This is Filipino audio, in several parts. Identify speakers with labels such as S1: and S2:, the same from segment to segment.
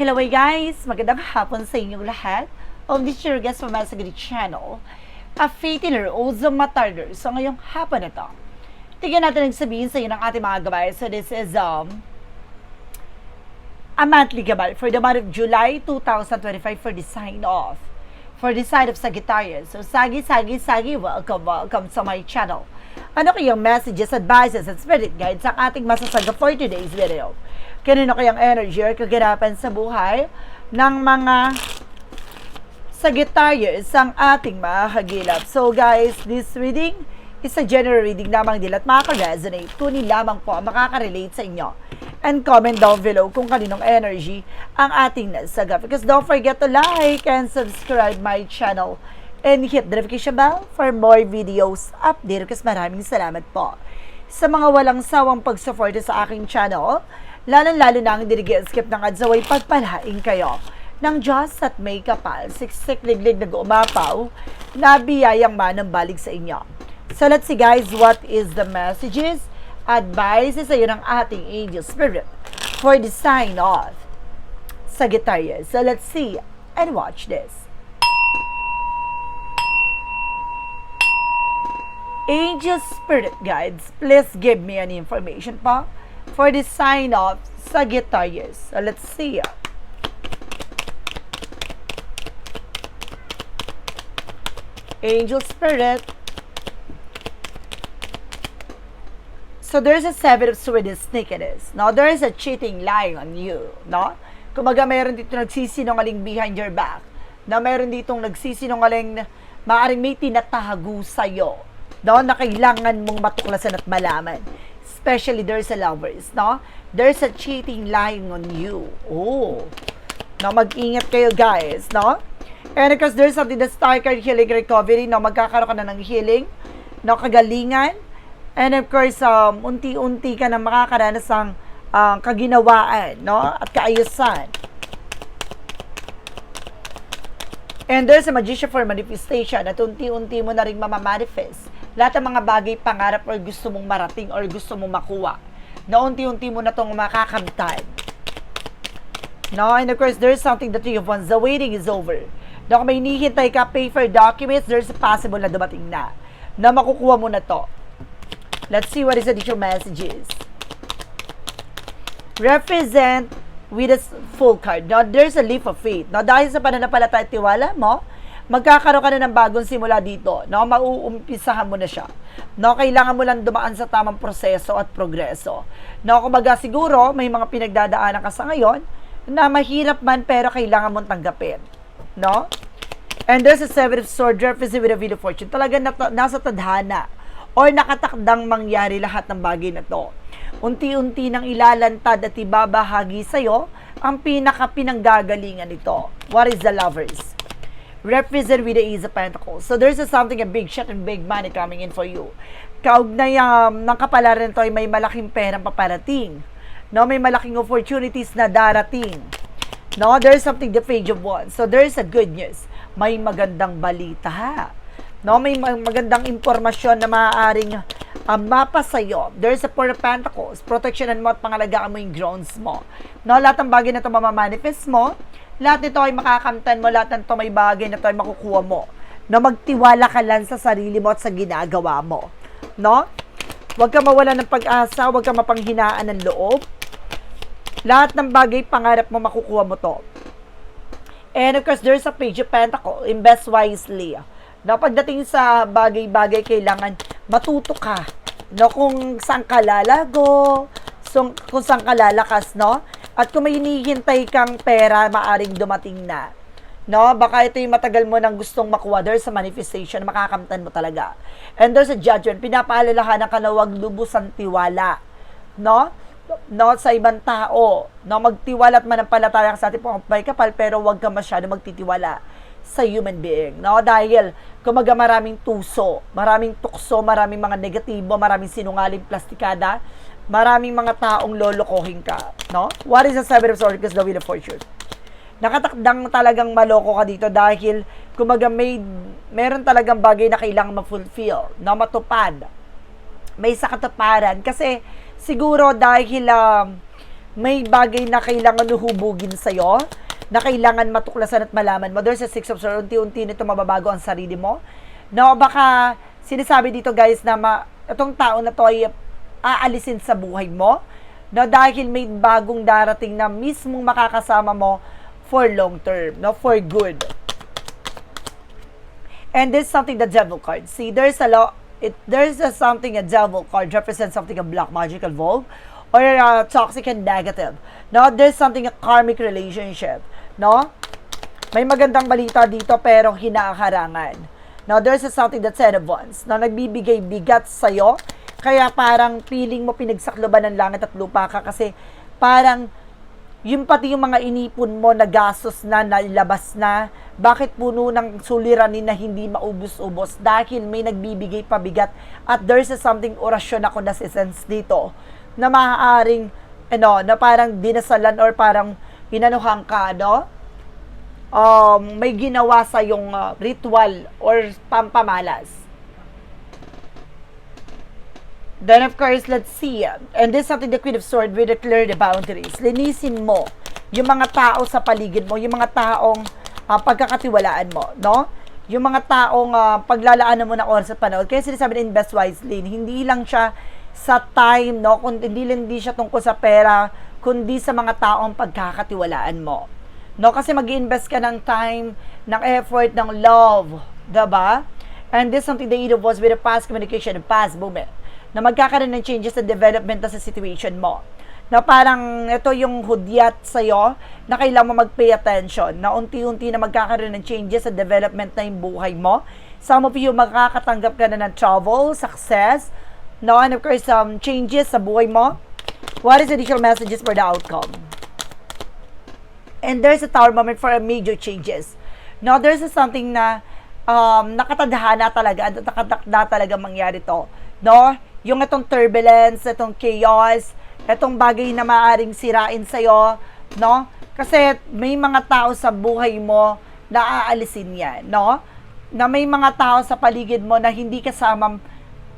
S1: Hello guys! Magandang hapon sa inyong lahat. On this your guest from Masagari Channel, a fatiner o matarder sa ngayong hapon na to. Tignan natin ang sabihin sa iyo ng ating mga gabay. So this is um, a monthly gabay for the month of July 2025 for the sign off. For the sign of Sagittarius. So Sagi, Sagi, Sagi, welcome, welcome sa my channel. Ano kayang messages, advices, and spirit guides ang ating masasaga for today's video? Kanino kayang energy or kaganapan sa buhay ng mga Sagittarius ang ating mahagilap. So guys, this reading is a general reading lamang din at makaka-resonate. Kunin lamang po ang makaka-relate sa inyo. And comment down below kung kaninong energy ang ating nasaga. Because don't forget to like and subscribe my channel and hit the notification bell for more videos update. Kasi maraming salamat po sa mga walang sawang pagsuporta sa aking channel, lalong-lalo na ang dirigi-skip ng adsaway pagpalain kayo ng Diyos at may kapal, siksik liglig nag umapaw, na biyayang manang balik sa inyo. So let's see guys, what is the messages, advice sa iyo ng ating angel spirit for the sign of Sagittarius. So let's see and watch this. Angel Spirit Guides, please give me any information pa for the sign of Sagittarius. So let's see. Angel Spirit. So there's a seven of swords and sneakiness. Now there is a cheating lying on you. No? Kumaga mayroon dito nagsisinungaling behind your back. Na mayroon ditong nagsisinungaling na maaring may tinatago sa'yo no, na kailangan mong matuklasan at malaman. Especially there's a lovers, no? There's a cheating lying on you. Oh. No, mag-ingat kayo guys, no? And because there's something that star card healing recovery, no, magkakaroon ka na ng healing, no, kagalingan. And of course, um, unti-unti ka na makakaranas ng uh, kaginawaan, no, at kaayusan. And there's a magician for manifestation at unti-unti mo na rin mamamanifest lahat ng mga bagay pangarap or gusto mong marating or gusto mong makuha na unti-unti mo na itong makakamtan. No? And of course, there's something that you want. The waiting is over. No, kung may hinihintay ka, pay for documents, there's a possible na dumating na. Na makukuha mo na to. Let's see what is the additional messages. Represent with a full card. Now, there's a leap of faith. Now, dahil sa pananampalataya at tiwala mo, magkakaroon ka na ng bagong simula dito. No? Mauumpisahan mo na siya. No? Kailangan mo lang dumaan sa tamang proseso at progreso. No? Kumbaga siguro, may mga pinagdadaanan ka sa ngayon na mahirap man pero kailangan mong tanggapin. No? And there's a seven of swords represented with a wheel of fortune. Talaga nat- nasa tadhana or nakatakdang mangyari lahat ng bagay na to. Unti-unti nang ilalantad at ibabahagi sa'yo ang pinaka-pinanggagalingan nito. What is the lovers? Represent with the Ace of Pentacles. So there's a something, a big shot and big money coming in for you. Kaugnay um, ng kapalaran to ay may malaking perang paparating. No, may malaking opportunities na darating. No, there's something the page of one. So there's a good news. May magandang balita ha. No, may magandang impormasyon na maaaring um, mapa sa'yo. There's a Four of Pentacles. Protectionan mo at pangalagaan mo yung grounds mo. No, lahat ng bagay na ito mamamanifest mo lahat nito ay makakamtan mo, lahat nito may bagay na ito ay makukuha mo. Na magtiwala ka lang sa sarili mo at sa ginagawa mo. No? Huwag ka mawala ng pag-asa, huwag ka mapanghinaan ng loob. Lahat ng bagay, pangarap mo, makukuha mo to. And of course, there's a page of pentacle. Invest wisely. No, pagdating sa bagay-bagay, kailangan matuto ka. No, kung saan ka lalago, so, kung saan ka lalakas, no? At kung may hinihintay kang pera, maaring dumating na. No? Baka ito yung matagal mo nang gustong makuha. There's a manifestation, makakamtan mo talaga. And there's a judgment. Pinapaalalahanan ka na huwag lubusan tiwala. No? No, sa ibang tao. No, magtiwala at manampalataya sa ating may kapal, pero huwag ka masyado magtitiwala sa human being. No? Dahil, kumaga maraming tuso, maraming tukso, maraming mga negatibo, maraming sinungaling plastikada, maraming mga taong lolokohin ka, no? What is the seven of swords? The wheel of fortune. Nakatakdang talagang maloko ka dito dahil kumaga may meron talagang bagay na kailangan ma-fulfill, na matupad. May sakatuparan kasi siguro dahil um, may bagay na kailangan uhubugin sa'yo, na kailangan matuklasan at malaman mo. There's a six of swords, unti-unti nito mababago ang sarili mo. No, baka sinasabi dito guys na ma, itong tao na to ay aalisin sa buhay mo. No, dahil may bagong darating na mismong makakasama mo for long term, no, for good. And this is something the devil card. See, there's a lot, it, there's a something a devil card represents something a black magic involved or uh, toxic and negative. No, there's something a karmic relationship. No? May magandang balita dito pero hinaharangan. No, there's a something that's said of once na nagbibigay bigat sa'yo. Kaya parang feeling mo pinagsakloban ng langit at lupa ka kasi parang yung pati yung mga inipon mo na gastos na, nailabas na, bakit puno ng suliranin na hindi maubos-ubos? Dahil may nagbibigay pabigat at there's a something orasyon ako na sense dito na maaaring, ano, na parang dinasalan or parang inanuhan ka, no? Um, may ginawa sa yung uh, ritual or pampamalas. Then of course, let's see. And this is something the Queen of Swords will declare the boundaries. Linisin mo yung mga tao sa paligid mo, yung mga taong uh, pagkakatiwalaan mo, no? Yung mga taong uh, paglalaanan mo ng oras at panahon. Kaya sinasabi na invest wisely, hindi lang siya sa time, no? Kundi hindi lang hindi siya tungkol sa pera, kundi sa mga taong pagkakatiwalaan mo. No, kasi mag-invest ka ng time, ng effort, ng love, 'di ba? And this is something that either was with a past communication and past moment na magkakaroon ng changes sa development sa situation mo. Na parang ito yung hudyat sa'yo na kailangan mo mag-pay attention na unti-unti na magkakaroon ng changes sa development na yung buhay mo. Some of you makakatanggap ka na ng travel, success, no? and of course, um, changes sa buhay mo. What is the additional messages for the outcome? And there's a tower moment for a major changes. No, there's a something na um, nakatadhana talaga at nakatakda talaga mangyari to. No? Yung itong turbulence, itong chaos, itong bagay na maaring sirain sa'yo, no? Kasi may mga tao sa buhay mo na aalisin yan, no? Na may mga tao sa paligid mo na hindi kasama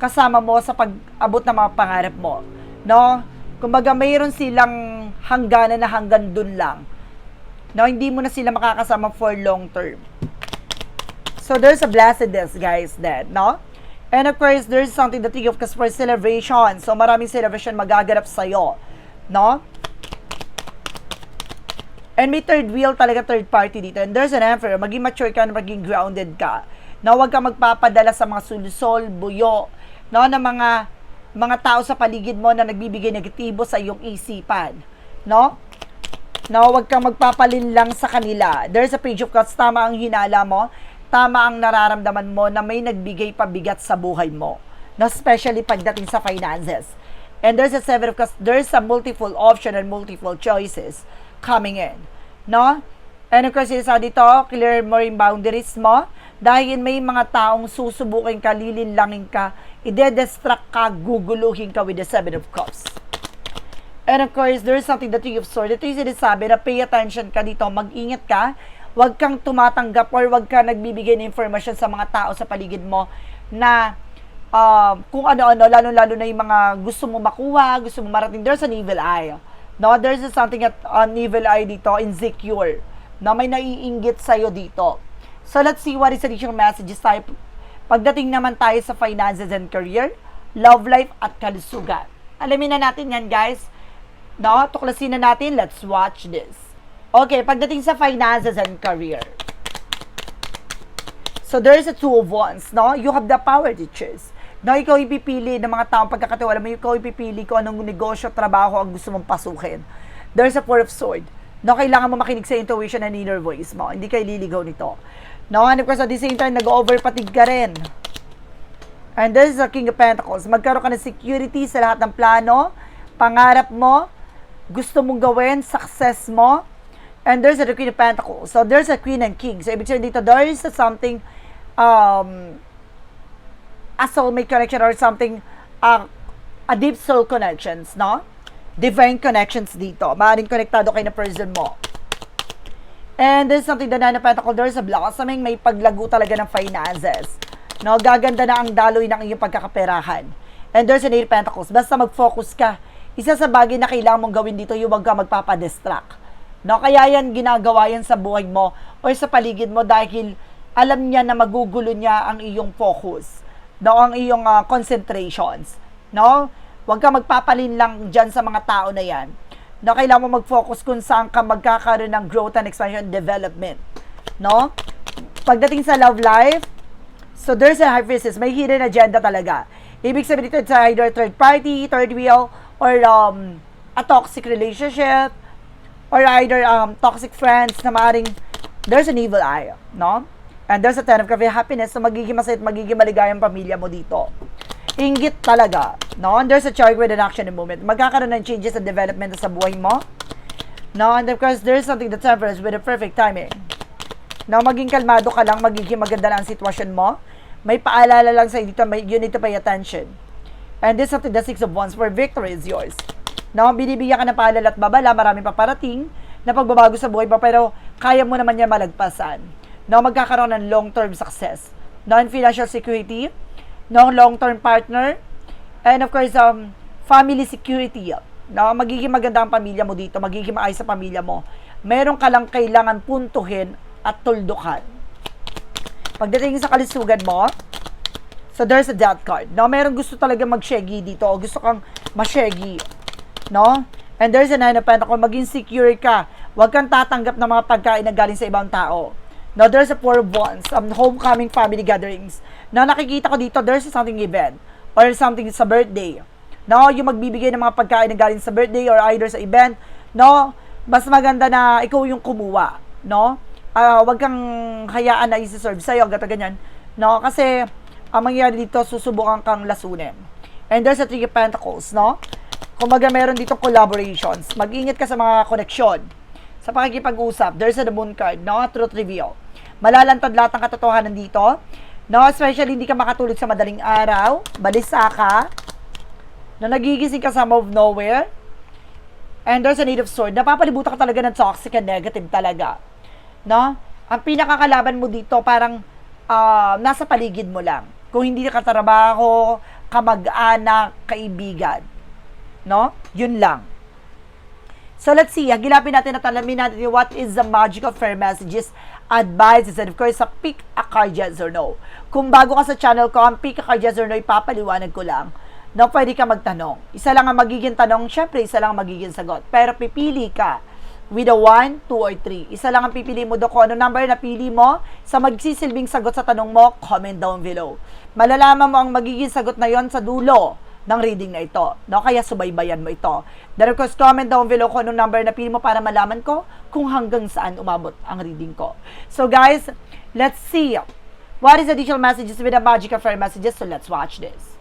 S1: kasama mo sa pag-abot ng mga pangarap mo, no? Kumbaga mayroon silang hangganan na hanggang dun lang. No, hindi mo na sila makakasama for long term. So there's a blessedness, guys, then, no? And of course, there's something that think of kasi for celebration. So maraming celebration magaganap sa'yo, no? And may third wheel talaga, third party dito. And there's an emperor, maging mature ka, maging grounded ka. Na huwag ka magpapadala sa mga sulusol, buyo, no, na mga mga tao sa paligid mo na nagbibigay negatibo sa iyong isipan, no? No, huwag kang magpapalin lang sa kanila. There's a page of cups, tama ang hinala mo, tama ang nararamdaman mo na may nagbigay pabigat sa buhay mo. No, especially pagdating sa finances. And there's a of cups, there's a multiple option and multiple choices coming in. No? And of course, isa dito, clear mo yung boundaries mo. Dahil may mga taong susubukin ka, lilinlangin ka, ide-distract ka, guguluhin ka with the seven of cups. And of course, there's something that you have swords. Ito yung sinasabi na pay attention ka dito, mag-ingat ka, huwag kang tumatanggap or huwag ka nagbibigay ng information sa mga tao sa paligid mo na uh, kung ano-ano, lalo-lalo na yung mga gusto mo makuha, gusto mo marating. There's an evil eye. No, there's something at an evil eye dito, insecure, na may naiinggit sa'yo dito. So let's see what is additional messages tayo. Pagdating naman tayo sa finances and career, love life at kalusugan. Alamin na natin yan guys. No, tuklasin na natin. Let's watch this. Okay, pagdating sa finances and career. So there's a two of wands, no? You have the power to choose. No, ikaw ipipili ng mga taong pagkakatiwala mo, ikaw ipipili kung anong negosyo, trabaho ang gusto mong pasukin. There's a four of sword. No, kailangan mo makinig sa intuition and inner voice mo. Hindi kayo liligaw nito. No, of course, at the same time, nag-overpatig ka rin. And this is the King of Pentacles. Magkaroon ka ng security sa lahat ng plano, pangarap mo, gusto mong gawin, success mo. And there's a Queen of Pentacles. So, there's a Queen and King. So, ibig sabihin dito, there is something, um, a soulmate connection or something, uh, a deep soul connections, no? Divine connections dito. Maaaring konektado kayo na person mo. And there's something the Nine of Pentacles, there's a blossoming, may paglago talaga ng finances. No, gaganda na ang daloy ng iyong pagkakaperahan. And there's an Eight of Pentacles. Basta mag-focus ka, isa sa bagay na kailangan mong gawin dito, yung wag ka magpapadistract. No, kaya yan ginagawa yan sa buhay mo o sa paligid mo dahil alam niya na magugulo niya ang iyong focus, no, ang iyong ah, concentrations, no? Huwag ka magpapalin lang diyan sa mga tao na yan. No, kailangan mo mag-focus kung saan ka magkakaroon ng growth and expansion development, no? Pagdating sa love life, so there's a hypothesis, may hidden agenda talaga. Ibig sabihin dito sa either third party, third wheel, or um, a toxic relationship, or either um, toxic friends na maaaring there's an evil eye, no? And there's a ten of cups, happiness, so magiging masaya at magiging maligayang pamilya mo dito. Inggit talaga, no? And there's a chart with an action and movement. Magkakaroon ng changes and development sa buhay mo. No? And of course, there's something that temperance with a perfect timing. No, maging kalmado ka lang, magiging maganda lang ang sitwasyon mo. May paalala lang sa dito, may, you need to pay attention. And this is the six of wands, where victory is yours. No, binibigyan ka ng paalala at babala, maraming paparating na pagbabago sa buhay mo, pero kaya mo naman yan malagpasan. No, magkakaroon ng long-term success. No, in financial security, no, long-term partner, and of course, um, family security. No, magiging maganda ang pamilya mo dito, magiging maayos sa pamilya mo. Meron ka lang kailangan puntuhin at tuldukan. Pagdating sa kalusugan mo, so there's a death card. No, meron gusto talaga mag-shaggy dito, o gusto kang ma-shaggy no? And there's a nine of pentacles, maging secure ka. Huwag kang tatanggap ng mga pagkain na galing sa ibang tao. No, there's a four of wands, um, homecoming family gatherings. Na nakikita ko dito, there's something event or something sa birthday. No, yung magbibigay ng mga pagkain na galing sa birthday or either sa event. No, mas maganda na ikaw yung kumuha. No, uh, wag kang hayaan na isi-serve sa'yo, gata ganyan. No, kasi ang mangyayari dito, susubukan kang lasunin. And there's a three of pentacles, no? Kumbaga meron dito collaborations. Mag-ingat ka sa mga koneksyon. Sa pakikipag-usap, there's a the moon card, no? Truth reveal. Malalantad lahat ng katotohanan dito. No, especially hindi ka makatulog sa madaling araw, balisa ka, na nagigising ka sa of nowhere, and there's a need of sword. Napapalibutan ka talaga ng toxic and negative talaga. No? Ang pinakakalaban mo dito parang ah, nasa paligid mo lang. Kung hindi ka trabaho, kamag-anak, kaibigan. No? Yun lang. So let's see, hagilapin natin at alamin natin what is the magical fair messages, advices, and of course, sa pick a card yes or no. Kung bago ka sa channel ko, ang pick a card yes or no, ipapaliwanag ko lang na pwede ka magtanong. Isa lang ang magiging tanong, syempre, isa lang ang magiging sagot. Pero pipili ka with a 1, 2, or 3. Isa lang ang pipili mo do kung ano number na pili mo sa magsisilbing sagot sa tanong mo, comment down below. Malalaman mo ang magiging sagot na yon sa dulo ng reading na ito. No? Kaya subaybayan mo ito. Then of comment down below kung anong number na pili mo para malaman ko kung hanggang saan umabot ang reading ko. So guys, let's see. What is additional messages with the magical fairy messages? So let's watch this.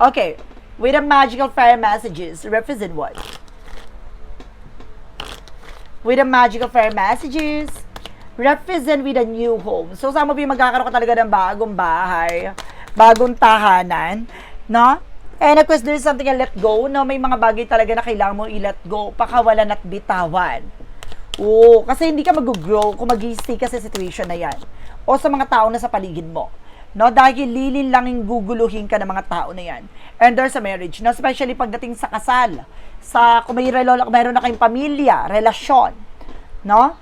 S1: Okay, with the magical fairy messages, represent what? With the magical fairy messages, represent with a new home. So, sa mo magkakaroon ka talaga ng bagong bahay, bagong tahanan, no? And of course, there's something na let go, no? May mga bagay talaga na kailangan mo i-let go, pakawalan at bitawan. Oo, kasi hindi ka mag-grow kung mag stay ka sa situation na yan. O sa mga tao na sa paligid mo. No, dahil lilin lang yung guguluhin ka ng mga tao na yan. And there's a marriage, no? Especially pagdating sa kasal. Sa, kung may relo, meron na kayong pamilya, relasyon. No?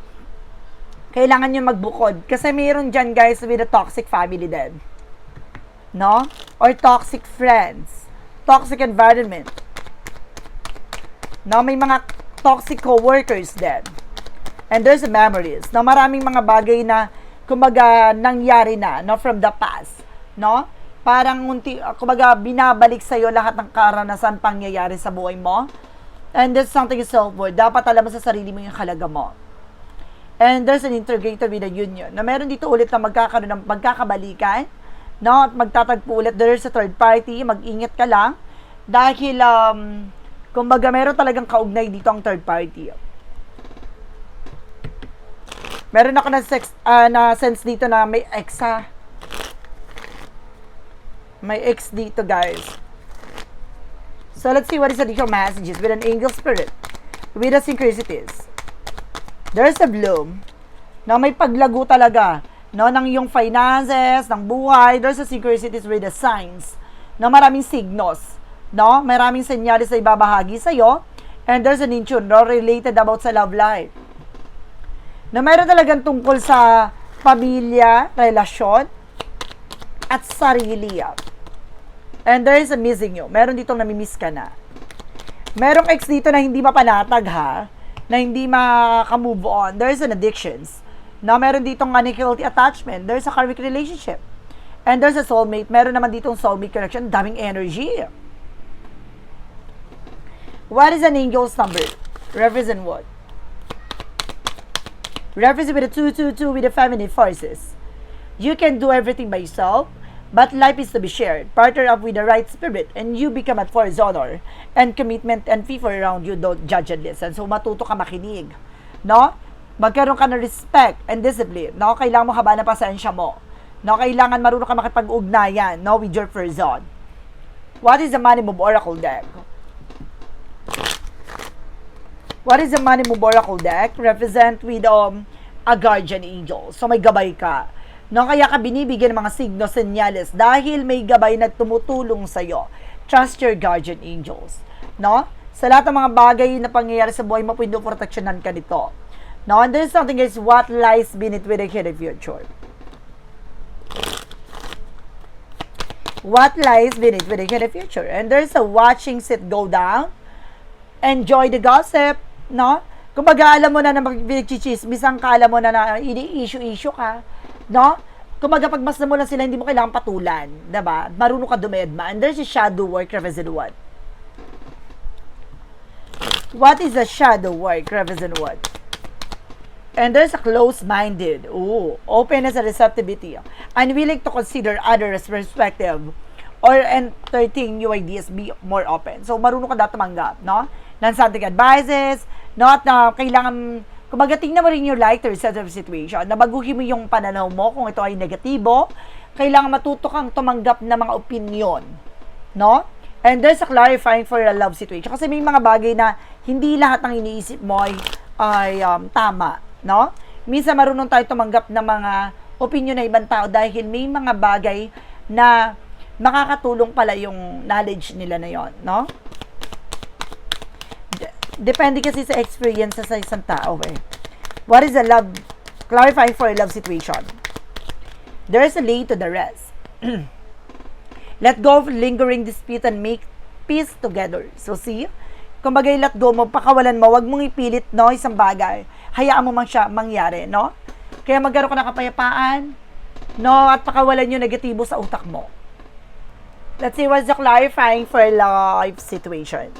S1: Kailangan nyo magbukod. Kasi mayroon dyan, guys, with a toxic family din. No? Or toxic friends. Toxic environment. No? May mga toxic co-workers din. And there's memories. No? Maraming mga bagay na kumbaga nangyari na no from the past no parang unti kumbaga binabalik sa iyo lahat ng karanasan pangyayari sa buhay mo and there's something self-worth dapat alam mo sa sarili mo yung halaga mo and there's an integrated with the union na meron dito ulit na magkakaroon ng magkakabalikan no at magtatagpo ulit there's a third party mag-ingat ka lang dahil um, kumbaga meron talagang kaugnay dito ang third party Meron ako na, sex, uh, na sense dito na may ex ha. May ex dito guys. So let's see what is additional messages with an angel spirit. With the synchronicities. There's a bloom. Na may paglago talaga. No, ng yung finances, ng buhay. There's a synchronicities with the signs. Na maraming signos. no? Maraming senyales na ibabahagi sa'yo. And there's an inchun, no? Related about sa love life. Na mayroon talagang tungkol sa pamilya, relasyon, at sarili. And there is a missing you. Meron ditong namimiss ka na. Merong ex dito na hindi mapanatag ha, na hindi maka-move on. There's an addictions. Na meron ditong unhealthy attachment. There's a karmic relationship. And there's a soulmate. Meron naman ditong soulmate connection. Daming energy. What is an angel's number? Represent what? Represent with a 222 with the feminine forces. You can do everything by yourself, but life is to be shared. Partner up with the right spirit, and you become at force honor and commitment and people around you don't judge and listen. So, matuto ka makinig. No? Magkaroon ka ng respect and discipline. No? Kailangan mo haba ng pasensya mo. No? Kailangan marunong ka makipag-ugnayan no? with your person. What is the money move oracle deck? What is the money move oracle deck? Represent with um, a guardian angel. So may gabay ka. No, kaya ka binibigyan ng mga signos, senyales dahil may gabay na tumutulong sa iyo. Trust your guardian angels. No? Sa lahat ng mga bagay na pangyayari sa buhay mo, pwede proteksyonan ka nito. No? And there's something is what lies beneath with the hidden future. What lies beneath with the hidden future. And there's a watching sit go down enjoy the gossip, no? Kumbaga, alam mo na na pinagchichismisan ka, alam mo na na ini-issue-issue ka, no? Kumbaga, pag mas na mo lang sila, hindi mo kailangan patulan, diba? Marunong ka dumedma. And there's a shadow work represent what? What is a shadow work represent what? And there's a closed-minded. Ooh, openness and receptivity. Unwilling to consider others' perspective or entertain new ideas, be more open. So, marunong ka dapat tumanggap, no? Non-something advices, not na kailangan, kumbaga tingnan mo rin yung lighter set of situation, na baguhin mo yung pananaw mo kung ito ay negatibo, kailangan matuto kang tumanggap ng mga opinion, no? And there's a clarifying for a love situation. Kasi may mga bagay na hindi lahat ng iniisip mo ay, ay um, tama, no? Minsan marunong tayo tumanggap ng mga opinion ng ibang tao dahil may mga bagay na makakatulong pala yung knowledge nila na yon, no? De- depende kasi sa experience sa isang tao eh. What is a love, clarifying for a love situation? There is a lead to the rest. let go of lingering dispute and make peace together. So see, kumbaga let go mo, pakawalan mo, wag mong ipilit, no, isang bagay. Hayaan mo mang siya mangyari, no? Kaya magkaroon ka ng kapayapaan, no, at pakawalan yung negatibo sa utak mo. Let's see what's the clarifying for life situation.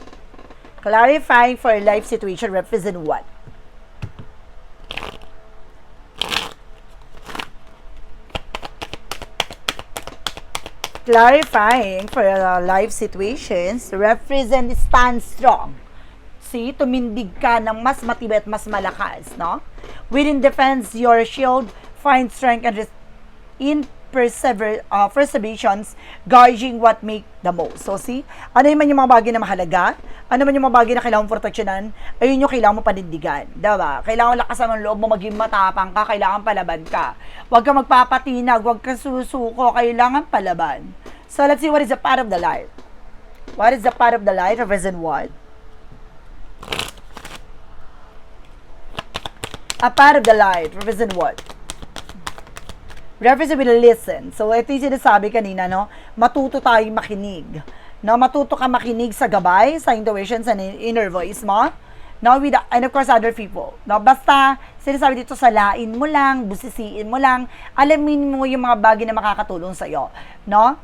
S1: Clarifying for life situation represent what? Clarifying for a life situations represent stand strong. See, tumindig ka ng mas matibay at mas malakas, no? Within defense your shield, find strength and res- in persever uh, perseverance guarding what make the most. So see, ano man yung mga bagay na mahalaga, ano man yung mga bagay na kailangan proteksyonan, ayun yung kailangan mo panindigan. Diba? Kailangan lakasan ng loob mo, maging matapang ka, kailangan palaban ka. Huwag ka magpapatinag, huwag ka susuko, kailangan palaban. So let's see what is the part of the life. What is the part of the life represent what? A part of the life represent what? represent a listen. So, ito yung sinasabi kanina, no? Matuto tayong makinig. No? Matuto ka makinig sa gabay, sa intuition, sa inner voice mo. No? With, and of course, other people. No? Basta, sinasabi dito, salain mo lang, busisiin mo lang, alamin mo yung mga bagay na makakatulong sa'yo. No?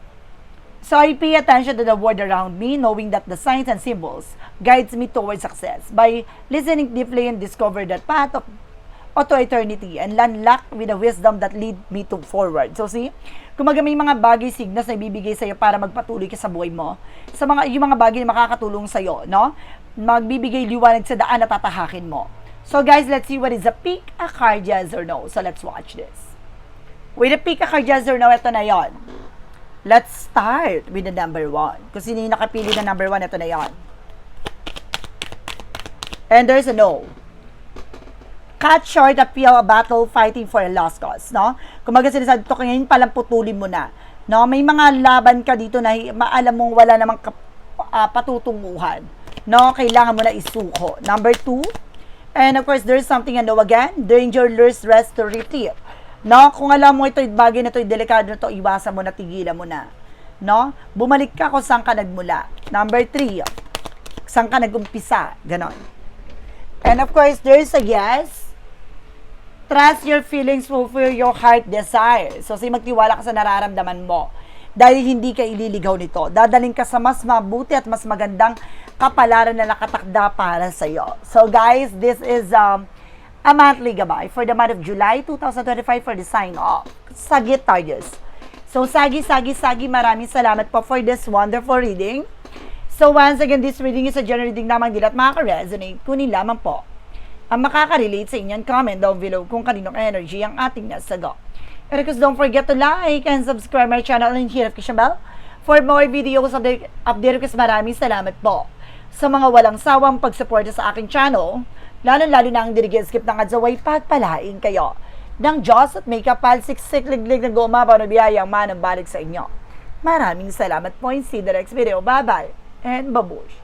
S1: So, I pay attention to the world around me, knowing that the signs and symbols guides me towards success. By listening deeply and discover that path of o to eternity and unlock with the wisdom that lead me to forward. So see, kumaga may mga bagay signas na ibibigay sa'yo para magpatuloy ka sa buhay mo. Sa mga, yung mga bagay na makakatulong sa'yo, no? Magbibigay liwanag sa daan na tatahakin mo. So guys, let's see what is a pick a card yes or no. So let's watch this. With a pick a card yes or no, ito na yon. Let's start with the number one. Kung sino yung nakapili na number one, ito na yon. And there's a no cut short a battle fighting for a lost cause, no? Kumaga sinasabi to ngayon palang putulin mo na. No, may mga laban ka dito na maalam mong wala namang kap- ah, patutunguhan. No, kailangan mo na isuko. Number two, and of course, there's something ano again, danger lures restorative. No, kung alam mo ito, bagay na ito, delikado na ito, iwasan mo na, tigilan mo na. No, bumalik ka kung saan ka nagmula. Number three, saan ka nagumpisa, ganon. And of course, there's a yes, Trust your feelings, fulfill your heart desire. So, say magtiwala ka sa nararamdaman mo. Dahil hindi ka ililigaw nito. Dadaling ka sa mas mabuti at mas magandang kapalaran na nakatakda para sa iyo. So, guys, this is um, a monthly gabay for the month of July 2025 for the sign off. Sagittarius. So, Sagi, Sagi, Sagi, maraming salamat po for this wonderful reading. So, once again, this reading is a general reading lamang din at makaka-resonate. Kunin lamang po ang makaka-relate sa inyan, comment down below kung kaninong energy ang ating nasagot. And of course, don't forget to like and subscribe my channel and hit the bell for more videos update. Update ko maraming salamat po sa mga walang sawang pagsuporta sa aking channel, lalo-lalo na ang dirigin skip ng adzaway pagpalain kayo ng Diyos at may kapal siksik-liglig na gumabaw na biyayang manang balik sa inyo. Maraming salamat po in next video. Bye-bye and babush!